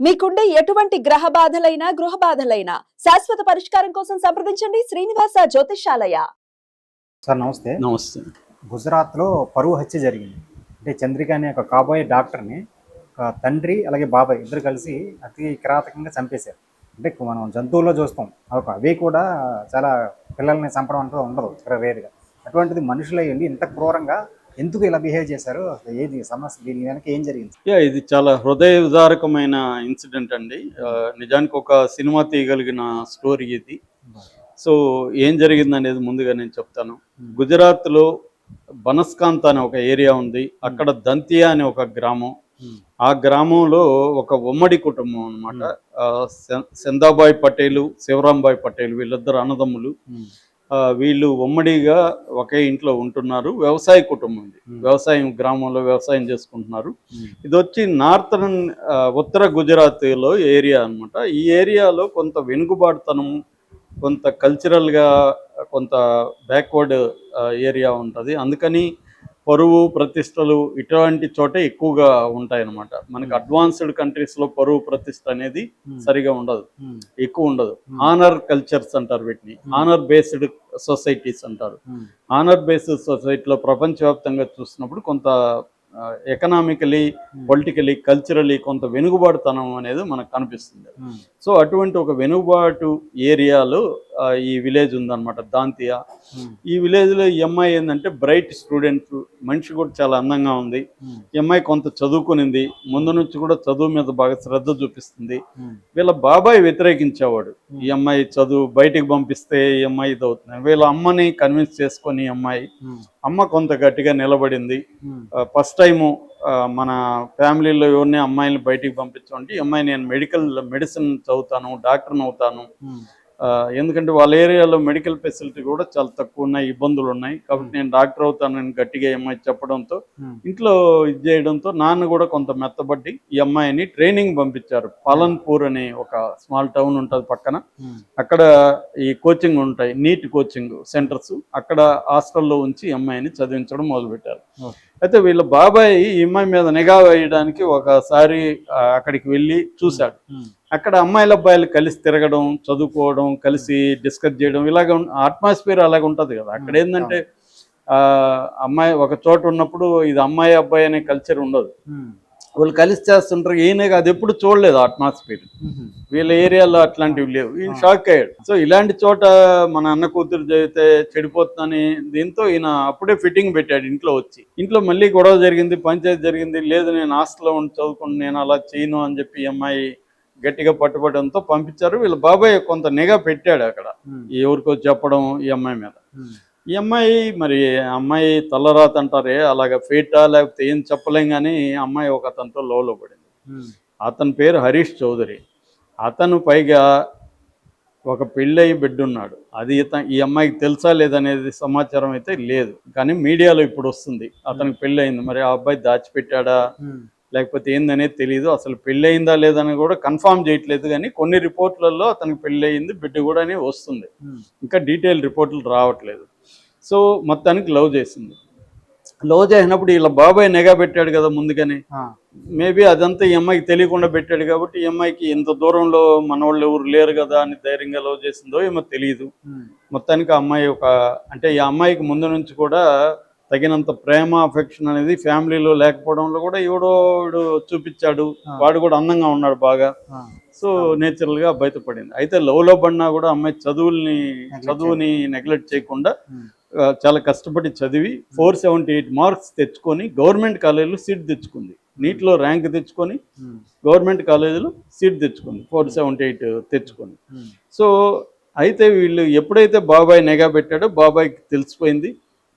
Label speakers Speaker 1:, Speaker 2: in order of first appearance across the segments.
Speaker 1: మీకుండే ఎటువంటి గ్రహ బాధలైనా గృహ బాధలైనా శాశ్వత పరిష్కారం కోసం సంప్రదించండి శ్రీనివాస జ్యోతిషాలయ.
Speaker 2: సార్ నమస్తే.
Speaker 3: నమస్తే.
Speaker 2: గుజరాత్లో పరువు హత్య జరిగింది. అంటే చంద్రిక అనే ఒక కాబోయే డాక్టర్ని ఒక తండ్రి అలాగే బాబాయ్ ఇద్దరు కలిసి అతి కిరాతకంగా చంపేశారు. అంటే మనం జంతువుల్లో చూస్తాం. ఒక అవి కూడా చాలా పిల్లల్ని చంపడం అంటూ ఉండదు. చాలా రేరుగా. అటువంటిది మనుషులు అయ్యండి ఇంత క్రూరంగా ఎందుకు ఇలా బిహేవ్ చేశారు? అసలు ఏది సమస్య? దీని వెనక ఏం జరిగింది?
Speaker 3: యా ఇది చాలా హృదయ విదారకమైన ఇన్సిడెంట్ అండి. నిజానికి ఒక సినిమా తీయగలిగిన స్టోరీ ఇది. సో ఏం జరిగింది అనేది ముందుగా నేను చెప్తాను. గుజరాత్లో బనస్కాంత అనే ఒక ఏరియా ఉంది. అక్కడ దంతియా అనే ఒక గ్రామం. ఆ గ్రామంలో ఒక ఉమ్మడి కుటుంబం అనమాట సెందాబాయ్ పటేలు శివరాంబాయ్ పటేల్ వీళ్ళిద్దరు అన్నదమ్ములు. వీళ్ళు ఉమ్మడిగా ఒకే ఇంట్లో ఉంటున్నారు. వ్యవసాయ కుటుంబం ఇది. వ్యవసాయం గ్రామంలో వ్యవసాయం చేసుకుంటున్నారు. ఇది వచ్చి నార్థన్ ఉత్తర గుజరాత్లో ఏరియా అన్నమాట. ఈ ఏరియాలో కొంత వెనుకబాటుతనం కొంత కల్చరల్గా కొంత బ్యాక్వర్డ్ ఏరియా ఉంటుంది. అందుకని పరువు ప్రతిష్టలు ఇటువంటి చోటే ఎక్కువగా ఉంటాయన్నమాట. మనకి
Speaker 2: Hmm.
Speaker 3: అడ్వాన్స్డ్ కంట్రీస్లో పరువు ప్రతిష్ట అనేది సరిగా ఉండదు. ఎక్కువ ఉండదు. ఆనర్ కల్చర్స్ అంటారు వీటిని. ఆనర్ బేస్డ్ సొసైటీస్ అంటారు. ఆనర్ బేస్డ్ సొసైటీలో ప్రపంచవ్యాప్తంగా చూసినప్పుడు కొంత ఎకనామికలీ పొలిటికలీ కల్చరలీ కొంత వెనుకబాటుతనం అనేది మనకు కనిపిస్తుంది. సో అటువంటి ఒక వెనుకబాటు ఏరియాలో ఈ విలేజ్ ఉందన్నమాట దాంతియా.
Speaker 2: ఉమ్,
Speaker 3: ఈ విలేజ్లో ఈ అమ్మాయి ఏంటంటే బ్రైట్ స్టూడెంట్ మనిషి కూడా చాలా అందంగా ఉంది.
Speaker 2: ఉమ్,
Speaker 3: ఈ అమ్మాయి కొంత చదువుకునింది ముందు నుంచి కూడా చదువు మీద బాగా శ్రద్ధ చూపిస్తుంది.
Speaker 2: ఉమ్,
Speaker 3: వీళ్ళ బాబాయ్ వ్యతిరేకించేవాడు. ఈ అమ్మాయి చదువు బయటికి పంపిస్తే ఈ అమ్మాయి ఇది వీళ్ళ అమ్మని కన్విన్స్ చేసుకొని ఈ అమ్మాయి. అమ్మ కొంత గట్టిగా నిలబడింది. ఫస్ట్ టైము మన ఫ్యామిలీలో ఎవరిని అమ్మాయిని బయటికి పంపించమంటే ఈ అమ్మాయి నేను మెడికల్ మెడిసిన్ చదువుతాను డాక్టర్ని అవుతాను. ఎందుకంటే వాళ్ళ ఏరియాలో మెడికల్ ఫెసిలిటీ కూడా చాలా తక్కువ ఉన్నాయి ఇబ్బందులు ఉన్నాయి. కాబట్టి నేను డాక్టర్ అవుతానని గట్టిగా అమ్మాయి చెప్పడంతో ఇంట్లో ఇది చేయడంతో నాన్న కూడా కొంత మెత్తబట్టి ఈ అమ్మాయిని ట్రైనింగ్ పంపించారు. పాలన్పూర్ అనే ఒక స్మాల్ టౌన్ ఉంటుంది పక్కన. అక్కడ ఈ కోచింగ్ ఉంటాయి నీట్ కోచింగ్ సెంటర్స్. అక్కడ హాస్టల్లో ఉంచి ఈ అమ్మాయిని చదివించడం మొదలుపెట్టారు. అయితే వీళ్ళ బాబాయ్ ఈ అమ్మాయి మీద నిఘా వేయడానికి ఒకసారి అక్కడికి వెళ్ళి చూశాడు. అక్కడ అమ్మాయిల అబ్బాయిలు కలిసి తిరగడం చదువుకోవడం కలిసి డిస్కస్ చేయడం ఇలాగ అట్మాస్ఫియర్ అలాగ ఉంటుంది కదా. అక్కడ ఏంటంటే ఆ, అమ్మాయి ఒక చోట ఉన్నప్పుడు ఇది అమ్మాయి అబ్బాయి అనే కల్చర్ ఉండదు. వాళ్ళు కలిసి చేస్తుంటారు ఈయన అది ఎప్పుడు చూడలేదు అట్మాస్ఫియర్ వీళ్ళ ఏరియాలో అట్లాంటివి లేవు. ఈయన షాక్ అయ్యాడు. సో ఇలాంటి చోట మన అన్న కూతురు చదివితే చెడిపోతుందని దీంతో ఈయన అప్పుడే ఫిట్టింగ్ పెట్టాడు ఇంట్లో వచ్చి. ఇంట్లో మళ్ళీ గొడవ జరిగింది పంచాయతీ జరిగింది లేదు నేను హాస్టల్లో ఉండి చదువుకుని నేను అలా చేయను అని చెప్పి అమ్మాయి గట్టిగా పట్టుబడంతో పంపించారు. వీళ్ళ బాబాయ్ కొంత నిఘా పెట్టాడు అక్కడ. ఎవరికో చెప్పడం ఈ అమ్మాయి మీద. ఈ అమ్మాయి మరి అమ్మాయి తలరాత అంటారే అలాగ ఫేటా లేకపోతే ఏం చెప్పలేం కానీ అమ్మాయి ఒక అతనితో లోలో పడింది. అతని పేరు హరీష్ చౌదరి. అతను పైగా ఒక పెళ్ళయి బిడ్డ ఉన్నాడు అది ఈ అమ్మాయికి తెలుసా లేదనేది సమాచారం అయితే లేదు. కానీ మీడియాలో ఇప్పుడు వస్తుంది. అతనికి పెళ్ళి అయింది మరి ఆ అబ్బాయి దాచిపెట్టాడా? లేకపోతే ఏందనేది తెలియదు అసలు పెళ్ళి అయిందా లేదని కూడా కన్ఫామ్ చేయట్లేదు కానీ కొన్ని రిపోర్ట్లలో అతనికి పెళ్ళి అయింది బిడ్డ కూడా అని వస్తుంది. ఇంకా డీటెయిల్ రిపోర్ట్లు రావట్లేదు. సో మొత్తానికి లవ్ చేసింది. లవ్ చేసినప్పుడు వీళ్ళ బాబాయ్ నిఘా పెట్టాడు కదా ముందుగానే. మేబీ అదంతా ఈ అమ్మాయికి తెలియకుండా పెట్టాడు కాబట్టి ఈ అమ్మాయికి ఇంత దూరంలో మన వాళ్ళు ఎవరు లేరు కదా అని ధైర్యంగా లవ్ చేసిందో ఏమో తెలియదు మొత్తానికి ఆ అమ్మాయి ఒక అంటే ఈ అమ్మాయికి ముందు నుంచి కూడా తగినంత ప్రేమ అఫెక్షన్ అనేది ఫ్యామిలీలో లేకపోవడంలో కూడా ఎవడో వీడు చూపించాడు. వాడు కూడా అందంగా ఉన్నాడు బాగా. సో నేచురల్గా బయటపడింది. అయితే లవ్లో పడినా కూడా అమ్మాయి చదువుల్ని చదువుని నెగ్లెక్ట్ చేయకుండా చాలా కష్టపడి చదివి ఫోర్ సెవెంటీ ఎయిట్ మార్క్స్ తెచ్చుకొని గవర్నమెంట్ కాలేజీలో సీట్ తెచ్చుకుంది. నీట్లో ర్యాంక్ తెచ్చుకొని గవర్నమెంట్ కాలేజీలో సీట్ తెచ్చుకుంది. ఫోర్ సెవెంటీ ఎయిట్ తెచ్చుకొని. సో అయితే వీళ్ళు ఎప్పుడైతే బాబాయ్ నిఘా పెట్టాడో బాబాయ్కి తెలిసిపోయింది.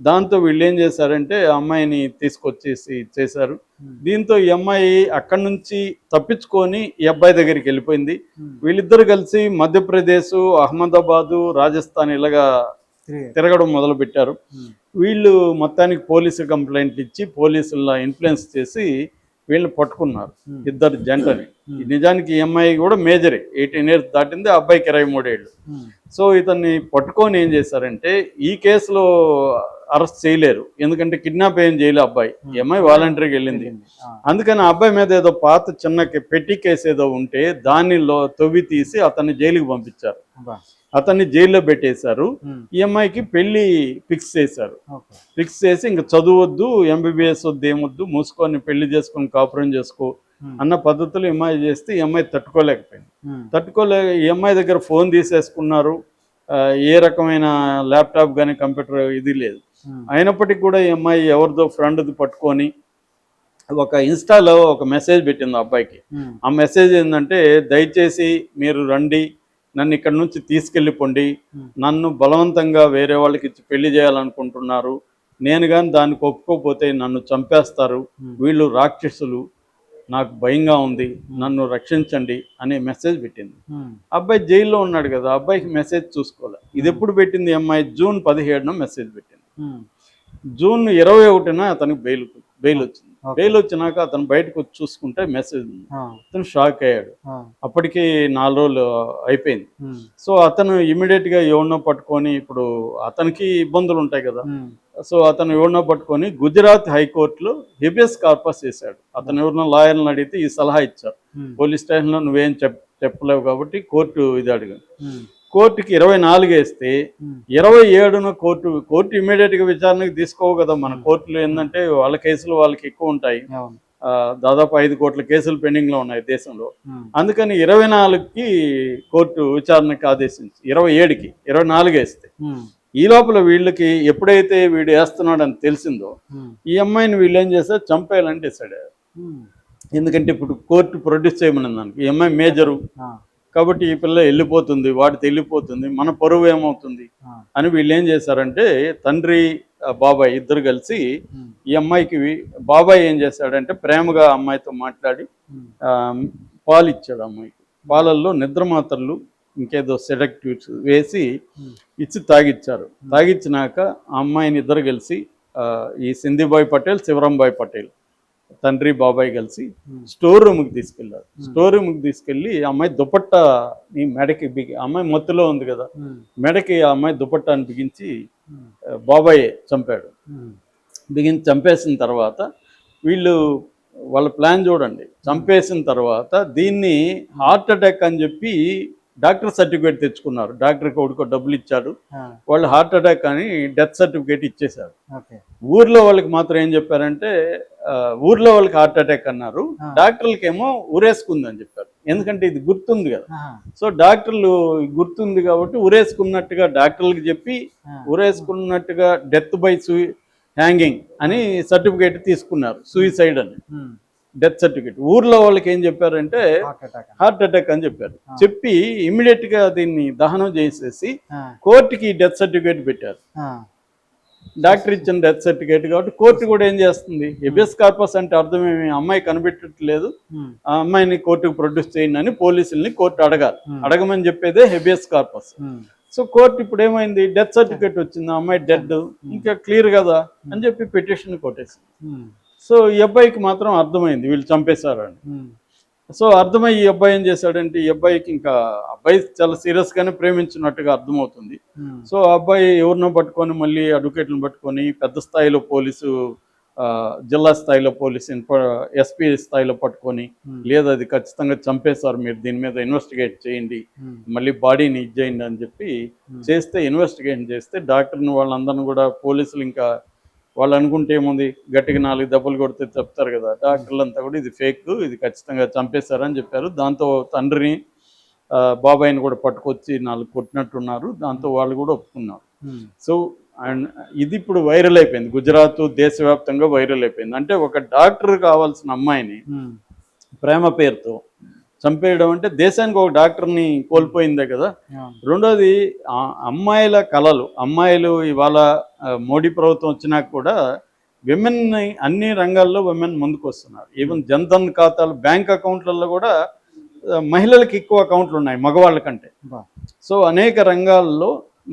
Speaker 3: దాంతో వీళ్ళు ఏం చేశారంటే అమ్మాయిని తీసుకొచ్చేసి చేశారు.
Speaker 2: ఉమ్,
Speaker 3: దీంతో ఈ అమ్మాయి అక్కడి నుంచి తప్పించుకొని ఈ అబ్బాయి దగ్గరికి వెళ్ళిపోయింది.
Speaker 2: ఉమ్,
Speaker 3: వీళ్ళిద్దరు కలిసి మధ్యప్రదేశ్ అహ్మదాబాదు రాజస్థాన్ ఇలాగా
Speaker 2: తిరిగి,
Speaker 3: తిరగడం మొదలు పెట్టారు
Speaker 2: ఉమ్,
Speaker 3: వీళ్ళు మొత్తానికి పోలీసు కంప్లైంట్ ఇచ్చి పోలీసుల ఇన్ఫ్లుయెన్స్ చేసి వీళ్ళని పట్టుకున్నారు. ఇద్దరు జంటని నిజానికి ఈ అమ్మాయి కూడా మేజరే. ఎయిటీన్ ఇయర్స్ దాటింది అబ్బాయికి ఇరవై మూడేళ్ళు. సో ఇతన్ని పట్టుకొని ఏం చేశారంటే ఈ కేసులో అరెస్ట్ చేయలేరు. ఎందుకంటే కిడ్నాప్ ఏం చేయలే అబ్బాయి. ఈ అమ్మాయి వాలంటరీకి వెళ్ళింది. అందుకని ఆ అబ్బాయి మీద ఏదో పాత చిన్న పెట్టి కేసు ఏదో ఉంటే దానిలో తవ్వి తీసి అతన్ని జైలుకి పంపించారు. అతన్ని జైల్లో పెట్టేశారు. ఈ అమ్మాయికి పెళ్ళి ఫిక్స్ చేశారు. ఫిక్స్ చేసి ఇంక చదువద్దు ఎంబీబీఎస్ వద్దు ఏమొద్దు మూసుకొని పెళ్ళి చేసుకొని కాపురం చేసుకో అన్న పద్ధతులు అమ్మాయి చేస్తే ఈ అమ్మాయి తట్టుకోలేకపోయింది. తట్టుకోలే ఈ అమ్మాయి దగ్గర ఫోన్ తీసేసుకున్నారు. ఏ రకమైన ల్యాప్టాప్ కానీ కంప్యూటర్ ఇది లేదు. అయినప్పటికీ కూడా ఈ అమ్మాయి ఎవరిదో ఫ్రెండ్ది పట్టుకొని ఒక ఇన్స్టాలో ఒక మెసేజ్ పెట్టింది అబ్బాయికి.
Speaker 2: ఉమ్,
Speaker 3: ఆ మెసేజ్ ఏంటంటే దయచేసి మీరు రండి నన్ను ఇక్కడ నుంచి తీసుకెళ్ళిపోండి
Speaker 2: Hmm.
Speaker 3: నన్ను బలవంతంగా వేరే వాళ్ళకి ఇచ్చి పెళ్ళి చేయాలనుకుంటున్నారు. నేను కానీ దానికి ఒప్పుకోకపోతే నన్ను చంపేస్తారు.
Speaker 2: Hmm.
Speaker 3: వీళ్ళు రాక్షసులు నాకు భయంగా ఉంది నన్ను రక్షించండి అనే మెసేజ్ పెట్టింది. అబ్బాయి జైల్లో ఉన్నాడు కదా అబ్బాయికి మెసేజ్ చూసుకోవాలి. ఇది ఎప్పుడు పెట్టింది అమ్మాయి? జూన్ పదిహేడున మెసేజ్ పెట్టింది. జూన్ ఇరవై ఒకటిన అతనికి బెయిల్ బెయిల్ వచ్చింది. బెయిల్ వచ్చినాక అతను బయటకు వచ్చి చూసుకుంటే మెసేజ్ అతను షాక్ అయ్యాడు. అప్పటికి నాలుగు రోజులు అయిపోయింది. సో అతను ఇమీడియట్గా ఎవరినో పట్టుకొని ఇప్పుడు అతనికి ఇబ్బందులు ఉంటాయి కదా. సో అతను ఎవరినో పట్టుకొని గుజరాత్ హైకోర్టులో హెబియస్ కార్పస్ చేశాడు అతను ఎవరినో లాయర్ని అడిగితే ఈ సలహా ఇచ్చారు. పోలీస్ స్టేషన్లో నువ్వేం చెప్ చెప్పలేవు కాబట్టి కోర్టు ఇది అడిగాను కోర్టుకి ఇరవై నాలుగు వేస్తే ఇరవై ఏడున కోర్టు కోర్టు ఇమీడియట్గా విచారణకు తీసుకోవు కదా మన కోర్టులు ఏంటంటే వాళ్ళ కేసులు వాళ్ళకి ఎక్కువ ఉంటాయి. దాదాపు ఐదు కోట్ల కేసులు పెండింగ్లో ఉన్నాయి దేశంలో. అందుకని ఇరవై నాలుగుకి కోర్టు విచారణకి ఆదేశించి ఇరవై ఏడుకి ఇరవై నాలుగు వేస్తే ఈ లోపల వీళ్ళకి ఎప్పుడైతే వీడు వేస్తున్నాడని తెలిసిందో ఈ అమ్మాయిని వీళ్ళు ఏం చేస్తారు చంపేయాలని డిసైడ్ ఎందుకంటే ఇప్పుడు కోర్టు ప్రొడ్యూస్ చేయమని దానికి ఈ అమ్మాయి మేజరు. కాబట్టి ఈ పిల్ల వెళ్ళిపోతుంది వాడితో వెళ్ళిపోతుంది మన పరువు ఏమవుతుంది అని వీళ్ళు ఏం చేశారంటే తండ్రి బాబాయ్ ఇద్దరు కలిసి ఈ అమ్మాయికి బాబాయ్ ఏం చేశాడంటే ప్రేమగా అమ్మాయితో మాట్లాడి పాలు ఇచ్చాడు అమ్మాయికి. పాలల్లో నిద్ర మాత్రలు ఇంకేదో సెడక్టివ్స్ వేసి ఇచ్చి తాగిచ్చారు. తాగిచ్చినాక ఆ అమ్మాయిని ఇద్దరు కలిసి ఈ సింధిబాయ్ పటేల్ శివరంబాయ్ పటేల్ తండ్రి బాబాయ్ కలిసి
Speaker 2: ఉమ్,
Speaker 3: స్టోర్ రూమ్కి తీసుకెళ్ళారు స్టోర్ రూమ్కి తీసుకెళ్ళి అమ్మాయి దుపట్టా ఈ మెడకి బిగి అమ్మాయి మొత్తులో ఉంది కదా
Speaker 2: ఉమ్,
Speaker 3: మెడకి ఆ అమ్మాయి దుపట్టాని బిగించి బాబాయ్ చంపాడు. బిగించి చంపేసిన తర్వాత వీళ్ళు వాళ్ళ ప్లాన్ చూడండి. చంపేసిన తర్వాత దీన్ని హార్ట్ అటాక్ అని చెప్పి డాక్టర్ సర్టిఫికేట్ తెచ్చుకున్నారు. డాక్టర్కి ఒకటికో డబ్బులు ఇచ్చాడు
Speaker 2: ఆ,
Speaker 3: వాళ్ళు హార్ట్ అటాక్ అని డెత్ సర్టిఫికేట్ ఇచ్చేశారు. ఊర్లో వాళ్ళకి మాత్రం ఏం చెప్పారంటే ఊర్లో వాళ్ళకి హార్ట్ అటాక్ అన్నారు. డాక్టర్లకేమో ఊరేసుకుందని చెప్పారు. ఎందుకంటే ఇది గుర్తుంది కదా. సో డాక్టర్లు గుర్తుంది కాబట్టి ఊరేసుకున్నట్టుగా డాక్టర్లకు చెప్పి
Speaker 2: ఆ,
Speaker 3: ఊరేసుకున్నట్టుగా డెత్ బై సూ హ్యాంగింగ్ అని సర్టిఫికేట్ తీసుకున్నారు. సూయిసైడ్ అని. Death certificate. ఊర్లో వాళ్ళకి ఏం చెప్పారంటే
Speaker 2: హార్ట్ అటాక్
Speaker 3: అని. చెప్పారు. చెప్పి ఇమ్మీడియట్గా దీన్ని దహనం చేసేసి కోర్టుకి డెత్ సర్టిఫికేట్ పెట్టారు. డాక్టర్ ఇచ్చిన డెత్ సర్టిఫికేట్ కాబట్టి కోర్టు కూడా ఏం చేస్తుంది? ఎబియస్ కార్పస్ అంటే అర్థమేమి? అమ్మాయి కనిపెట్టట్లేదు. ఆ అమ్మాయిని కోర్టుకు ప్రొడ్యూస్ చేయండి అని పోలీసుల్ని కోర్టు అడగాలి. అడగమని చెప్పేదే హెబియస్ కార్పస్. సో కోర్టు ఇప్పుడు ఏమైంది? డెత్ సర్టిఫికేట్ వచ్చింది. అమ్మాయి డెడ్. ఇంకా క్లియర్ కదా? అని చెప్పి పిటిషన్ కొట్టేసింది. సో ఈ అబ్బాయికి మాత్రం అర్థమైంది వీళ్ళు చంపేశారని. సో అర్థమై ఈ అబ్బాయి ఏం చేశాడంటే ఈ అబ్బాయికి ఇంకా అబ్బాయి చాలా సీరియస్ గానే ప్రేమించినట్టుగా అర్థమవుతుంది. సో అబ్బాయి ఎవరినో పట్టుకొని మళ్ళీ అడ్వకేట్లను పట్టుకొని పెద్ద స్థాయిలో పోలీసు జిల్లా స్థాయిలో పోలీసు ఎస్పీ స్థాయిలో పట్టుకొని లేదు అది ఖచ్చితంగా చంపేశారు మీరు దీని మీద ఇన్వెస్టిగేట్ చేయండి మళ్ళీ బాడీని ఇచ్చేయండి అని చెప్పి. చేస్తే ఇన్వెస్టిగేషన్ చేస్తే డాక్టర్ని వాళ్ళందరిని కూడా పోలీసులు ఇంకా వాళ్ళు అనుకుంటే ఏముంది? గట్టిగా నాలుగు దెబ్బలు కొడితే చెప్తారు కదా. డాక్టర్లు అంతా కూడా ఇది ఫేక్ ఇది ఖచ్చితంగా చంపేశారని చెప్పారు. దాంతో తండ్రిని బాబాయిని కూడా పట్టుకొచ్చి నాలుగు కొట్టినట్టున్నారు. దాంతో వాళ్ళు కూడా ఒప్పుకున్నారు. సో అండ్ ఇది ఇప్పుడు వైరల్ అయిపోయింది. గుజరాత్ దేశవ్యాప్తంగా వైరల్ అయిపోయింది. అంటే ఒక డాక్టర్ కావాల్సిన అమ్మాయిని ప్రేమ పేరుతో చంపేయడం అంటే దేశానికి ఒక డాక్టర్ని కోల్పోయిందే కదా. రెండోది అమ్మాయిల కళలు అమ్మాయిలు ఇవాళ మోడీ ప్రభుత్వం వచ్చినాక కూడా విమెన్ అన్ని రంగాల్లో విమెన్ ముందుకు వస్తున్నారు ఈవెన్ జన్ధన్ ఖాతాలు బ్యాంక్ అకౌంట్లలో కూడా మహిళలకు ఎక్కువ అకౌంట్లు ఉన్నాయి మగవాళ్ళ కంటే. సో అనేక రంగాల్లో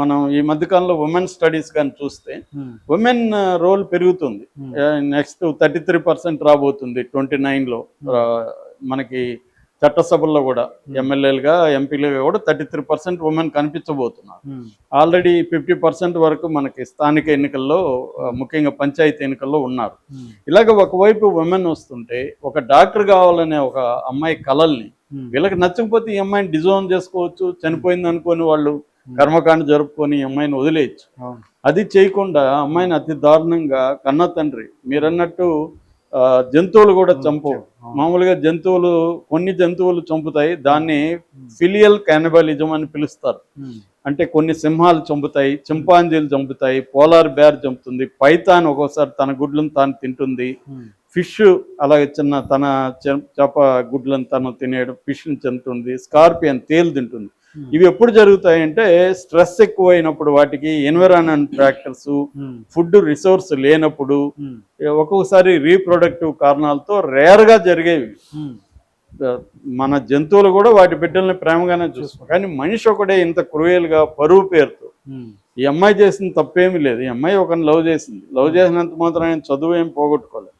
Speaker 3: మనం ఈ మధ్యకాలంలో ఉమెన్ స్టడీస్ కానీ చూస్తే
Speaker 2: ఉమ్,
Speaker 3: ఉమెన్ రోల్ పెరుగుతుంది. నెక్స్ట్ థర్టీ త్రీ పర్సెంట్ రాబోతుంది ట్వంటీ నైన్లో. మనకి చట్టసభల్లో కూడా ఎమ్మెల్యేలుగా ఎంపీలుగా కూడా థర్టీ త్రీ పర్సెంట్ ఉమెన్ కనిపించబోతున్నారు. ఆల్రెడీ ఫిఫ్టీ పర్సెంట్ వరకు మనకి స్థానిక ఎన్నికల్లో ముఖ్యంగా పంచాయతీ ఎన్నికల్లో ఉన్నారు.
Speaker 2: ఉమ్,
Speaker 3: ఇలాగ ఒకవైపు ఉమెన్ వస్తుంటే ఒక డాక్టర్ కావాలనే ఒక అమ్మాయి కలల్ని
Speaker 2: ఉమ్,
Speaker 3: వీళ్ళకి నచ్చకపోతే ఈ అమ్మాయిని డిజోన్ చేసుకోవచ్చు చనిపోయింది అనుకొని వాళ్ళు కర్మకాండ జరుపుకొని ఈ అమ్మాయిని వదిలేయచ్చు. అది చేయకుండా అమ్మాయిని అతి దారుణంగా కన్న తండ్రి మీరన్నట్టు జంతువులు కూడా చంపవు. మామూలుగా జంతువులు కొన్ని జంతువులు చంపుతాయి. దాన్ని ఫిలియల్ క్యానిబలిజం అని పిలుస్తారు. అంటే కొన్ని సింహాలు చంపుతాయి చింపాంజీలు చంపుతాయి పోలార్ బేర్ చంపుతుంది. పైతాన్ ఒక్కోసారి తన గుడ్లను తాను తింటుంది. ఫిష్ అలాగే చిన్న తన చేప గుడ్లను తను తినేయడం ఫిష్ని తింటుంది స్కార్పియన్ తేలు తింటుంది. ఇవి ఎప్పుడు జరుగుతాయంటే స్ట్రెస్ ఎక్కువైనప్పుడు వాటికి environment factors
Speaker 2: um,
Speaker 3: food resource లేనప్పుడు
Speaker 2: ఉమ్,
Speaker 3: ఒక్కొక్కసారి రీప్రొడక్టివ్ కారణాలతో రేర్గా జరిగేవి. మన జంతువులు కూడా వాటి బిడ్డల్ని ప్రేమగానే చూస్తాం కానీ మనిషి ఒకడే ఇంత క్రూయల్గా పరువు పేరుతో ఈ అమ్మాయి చేసిన తప్పేమీ లేదు. ఈ అమ్మాయి ఒకరిని లవ్ చేసింది. లవ్ చేసినంత మాత్రం ఆయన చదువు ఏం పోగొట్టుకోలేదు.